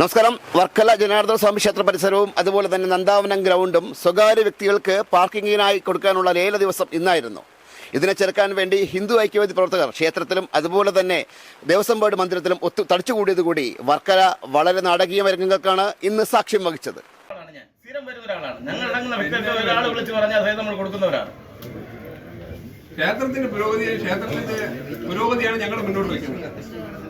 നമസ്കാരം. വർക്കല ജനാർദ്ദന സ്വാമി ക്ഷേത്ര പരിസരവും അതുപോലെ തന്നെ നന്ദാവനം ഗ്രൗണ്ടും സ്വകാര്യ വ്യക്തികൾക്ക് പാർക്കിങ്ങിനായി കൊടുക്കാനുള്ള ലേല ദിവസം ഇന്നായിരുന്നു. ഇതിനെ ചെറുക്കാൻ വേണ്ടി ഹിന്ദു ഐക്യവേദി പ്രവർത്തകർ ക്ഷേത്രത്തിലും അതുപോലെ തന്നെ ദേവസ്വം ബോർഡ് മന്ദിരത്തിലും ഒത്തു തടിച്ചുകൂടിയതുകൂടി വർക്കല വളരെ നാടകീയ രംഗങ്ങൾക്കാണ് ഇന്ന് സാക്ഷ്യം വഹിച്ചത്. സ്ഥിരം വരുന്ന ഒരാളാണ്. ഞങ്ങൾ ഒരാൾ വിളിച്ച് പറഞ്ഞാൽ നമ്മൾ കൊടുക്കുന്നവരാണ്. ക്ഷേത്രത്തിന്റെ പുരോഗതി ക്ഷേത്രത്തിന്റെ പുരോഗതിയാണ് ഞങ്ങൾ മുന്നോട്ട് വയ്ക്കുന്നത്.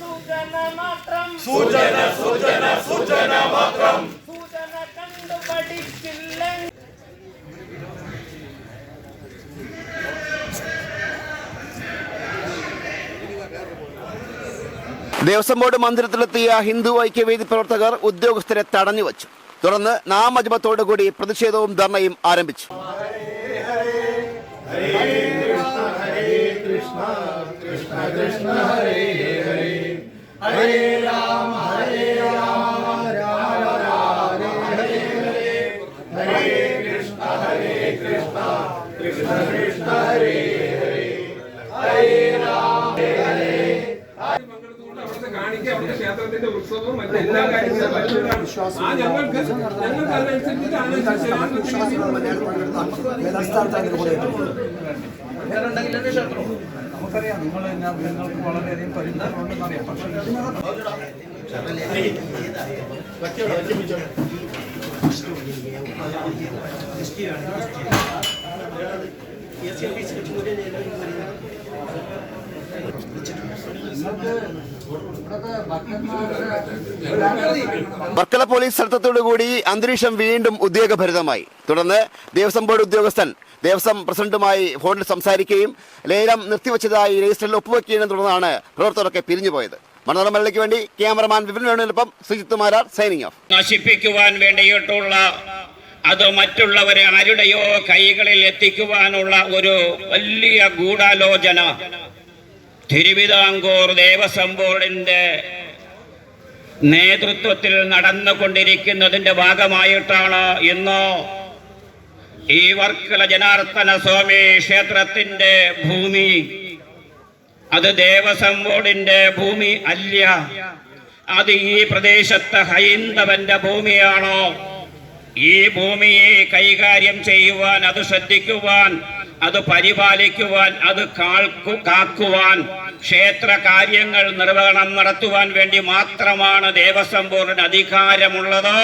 ಸೂಚನ മാത്രം സൂചന സൂചന സൂചന മാത്രം. സൂചന കണ്ടുപഠിച്ചില്ല ദേവസ്വം ബോർഡ് മന്ദിരത്തിലെത്തിയ ഹിന്ദു ഐക്യവേദി പ്രവർത്തകർ ഉദ്യോഗസ്ഥരെ തടഞ്ഞുവച്ചു. തുടർന്ന് നാമജപത്തോടുകൂടി പ്രതിഷേധവും ധർണയും ആരംഭിച്ചു. ക്ഷേത്രത്തിന്റെ ഉത്സവവും മറ്റു എല്ലാ കാര്യങ്ങളും. ആ ഞങ്ങൾക്ക് ഞങ്ങൾക്ക് അതിനനുസരിച്ച് നമുക്കറിയാം. നിങ്ങൾ നിങ്ങൾക്ക് വളരെയധികം പരിചയം ഉണ്ടെന്നറിയാം പക്ഷേ വർക്കല പോലീസ് സ്ഥലത്തോടുകൂടി അന്തരീക്ഷം വീണ്ടും ഉദ്യോഗഭരിതമായി. തുടർന്ന് ദേവസ്വം ബോർഡ് ഉദ്യോഗസ്ഥൻ ദേവസ്വം പ്രസിഡന്റുമായി ഫോണിൽ സംസാരിക്കുകയും ലേലം നിർത്തിവച്ചതായി രജിസ്റ്ററിൽ ഒപ്പുവെക്കുകയും തുടർന്നാണ് പ്രവർത്തകരൊക്കെ പിരിഞ്ഞുപോയത്. മണോരമലയ്ക്ക് വേണ്ടി ക്യാമറമാൻ വിപിൻ വേണുവിനൊപ്പം സുജിത് മാരാർ സൈനിങ് ഓഫ് നശിപ്പിക്കുവാൻ വേണ്ടിയിട്ടുള്ള അത് മറ്റുള്ളവരെ ആരുടെയോ കൈകളിൽ എത്തിക്കുവാനുള്ള ഒരു വലിയ ഗൂഢാലോചന തിരുവിതാംകൂർ ദേവസ്വം ബോർഡിന്റെ നേതൃത്വത്തിൽ നടന്നുകൊണ്ടിരിക്കുന്നതിന്റെ ഭാഗമായിട്ടാണ് ഇന്ന് ഈ വർക്കല ജനാർദ്ദന സ്വാമി ക്ഷേത്രത്തിന്റെ ഭൂമി. അത് ദേവസ്വം ബോർഡിന്റെ ഭൂമി അല്ല. അത് ഈ പ്രദേശത്തെ ഹൈന്ദവന്റെ ഭൂമിയാണോ. ഈ ഭൂമിയെ കൈകാര്യം ചെയ്യുവാൻ അത് ശ്രദ്ധിക്കുവാൻ അത് പരിപാലിക്കുവാൻ അത് കാൾക്കു കാക്കുവാൻ ക്ഷേത്ര കാര്യങ്ങൾ നിർവഹണം നടത്തുവാൻ വേണ്ടി മാത്രമാണ് ദേവസ്വം ബോർഡിന് അധികാരമുള്ളത്.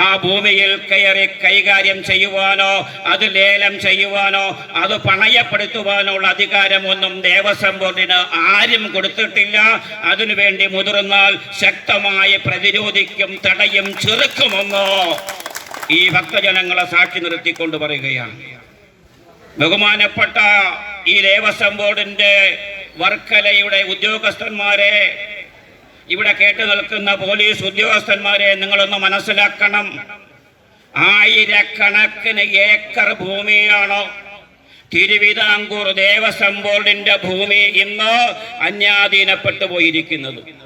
ആ ഭൂമിയിൽ കയറി കൈകാര്യം ചെയ്യുവാനോ അത് ലേലം ചെയ്യുവാനോ അത് പണയപ്പെടുത്തുവാനോ ഉള്ള അധികാരമൊന്നും ദേവസ്വം ബോർഡിന് ആരും കൊടുത്തിട്ടില്ല. അതിനുവേണ്ടി മുതിർന്നാൽ ശക്തമായി പ്രതിരോധിക്കും തടയും ചെറുക്കുമെന്നോ ഈ ഭക്തജനങ്ങളെ സാക്ഷി നിർത്തിക്കൊണ്ട് പറയുകയാണ്. ബഹുമാനപ്പെട്ട ഈ ദേവസ്വം ബോർഡിന്റെ വർക്കലയുടെ ഉദ്യോഗസ്ഥന്മാരെ ഇവിടെ കേട്ടു നിൽക്കുന്ന പോലീസ് ഉദ്യോഗസ്ഥന്മാരെ നിങ്ങളൊന്ന് മനസ്സിലാക്കണം. ആയിരക്കണക്കിന് ഏക്കർ ഭൂമിയാണോ തിരുവിതാംകൂർ ദേവസ്വം ബോർഡിന്റെ ഭൂമി ഇന്ന് അന്യാധീനപ്പെട്ടു പോയിരിക്കുന്നത്